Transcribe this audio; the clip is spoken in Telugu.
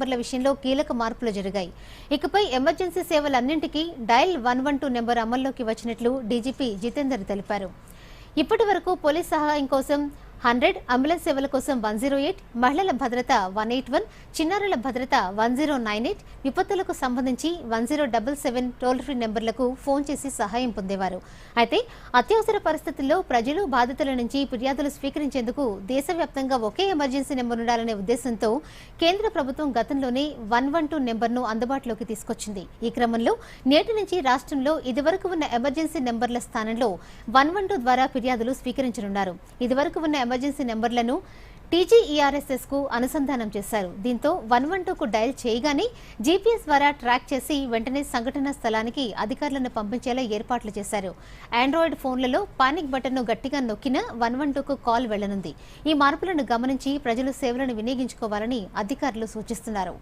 నెంబర్ల విషయంలో కీలక మార్పులు జరిగాయి. ఇకపై emergency సేవలన్నింటికీ dial one one two number అమల్లోకి వచ్చినట్లు డీజీపీ జితేందర్ తెలిపారు. ఇప్పటి వరకు పోలీస్ సహాయం కోసం హండ్రెడ్ అంబులెన్స్ సేవల కోసం వన్ జీరో ఎయిట్ మహిళల భద్రత వన్ ఎయిట్ వన్ చిన్నారుల భద్రత వన్ జీరో నైన్ ఎయిట్ విపత్తులకు సంబంధించి one zero double seven toll free నెంబర్లకు ఫోన్ చేసి సహాయం పొందేవారు. అయితే అత్యవసర పరిస్థితుల్లో ప్రజలు బాధితుల నుంచి ఫిర్యాదులు స్వీకరించేందుకు దేశవ్యాప్తంగా ఒకే ఎమర్జెన్సీ నెంబర్ ఉండాలనే ఉద్దేశంతో కేంద్ర ప్రభుత్వం గతంలోనే వన్ వన్ టూ నెంబర్ను అందుబాటులోకి తీసుకొచ్చింది. ఈ క్రమంలో నేటి నుంచి రాష్ట్రంలో ఇదివరకు ఉన్న ఎమర్జెన్సీ నెంబర్ల స్థానంలో వన్ వన్ టూ ద్వారా ఫిర్యాదులు స్వీకరించనున్నారు. ఇదివరకు ఉన్న ఎమర్జెన్సీ నెంబర్లను టీజీఈఆర్ఎస్ఎస్కు అనుసంధానం చేశారు. దీంతో వన్ వన్ టూకు డయల్ చేయగానే జీపీఎస్ ద్వారా ట్రాక్ చేసి వెంటనే సంఘటన స్థలానికి అధికారులను పంపించేలా ఏర్పాట్లు చేశారు. ఆండ్రాయిడ్ ఫోన్లలో పానిక్ బటన్ను గట్టిగా నొక్కిన వన్ వన్ టూకు కాల్ వెళ్ళనుంది. ఈ మార్పులను గమనించి ప్రజలు సేవలను వినియోగించుకోవాలని అధికారులు సూచిస్తున్నారు.